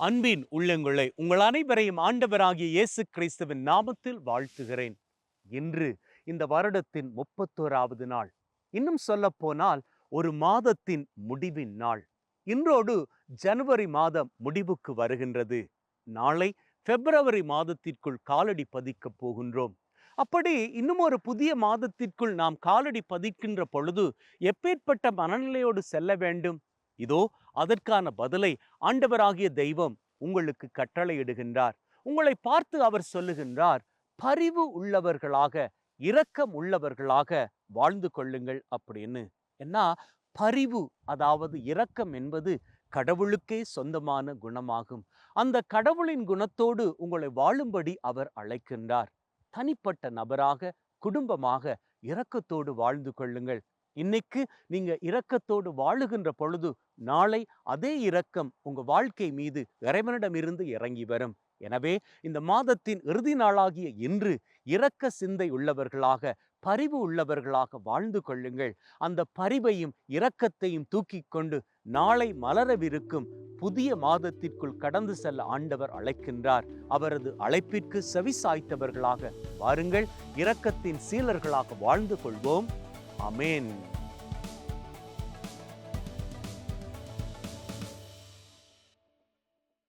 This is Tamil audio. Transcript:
அன்பின் உள்ளங்களை உங்கள் அனைவரையும் ஆண்டவராகிய இயேசு கிறிஸ்துவின் நாமத்தில் வாழ்த்துகிறேன். இன்று இந்த வருடத்தின் முப்பத்தோராவது நாள். இன்னும் சொல்ல போனால் ஒரு மாதத்தின் முடிவின் நாள். இன்றோடு ஜனவரி மாதம் முடிவுக்கு வருகின்றது. நாளை பிப்ரவரி மாதத்திற்குள் காலடி பதிக்கப் போகின்றோம். அப்படி இன்னும் ஒரு புதிய மாதத்திற்குள் நாம் காலடி பதிக்கின்ற பொழுது எப்பேற்பட்ட மனநிலையோடு செல்ல வேண்டும்? இதோ அதற்கான பதிலை ஆண்டவராகிய தெய்வம் உங்களுக்கு கட்டளையிடுகின்றார். உங்களை பார்த்து அவர் சொல்லுகின்றார் பரிவு உள்ளவர்களாக இரக்கம் உள்ளவர்களாக வாழ்ந்து கொள்ளுங்கள் அப்படின்னு. என்ன பரிவு அதாவது இரக்கம் என்பது கடவுளுக்கே சொந்தமான குணமாகும். அந்த கடவுளின் குணத்தோடு உங்களை வாழும்படி அவர் அழைக்கின்றார். தனிப்பட்ட நபராக குடும்பமாக இரக்கத்தோடு வாழ்ந்து கொள்ளுங்கள். இன்னைக்கு நீங்க இரக்கத்தோடு வாழுகின்ற பொழுது நாளை அதே இரக்கம் உங்க வாழ்க்கை மீது இறைவனிடமிருந்து இறங்கி வரும். எனவே இந்த மாதத்தின் இறுதி நாளாகிய இன்று இரக்க சிந்தை உள்ளவர்களாக பரிவு உள்ளவர்களாக வாழ்ந்து கொள்ளுங்கள். அந்த பரிவையும் இரக்கத்தையும் தூக்கி கொண்டு நாளை மலரவிருக்கும் புதிய மாதத்திற்குள் கடந்து செல்ல ஆண்டவர் அழைக்கின்றார். அவரது அழைப்பிற்கு செவி சாய்த்தவர்களாக வாருங்கள். இரக்கத்தின் சீலர்களாக வாழ்ந்து கொள்வோம். Amen.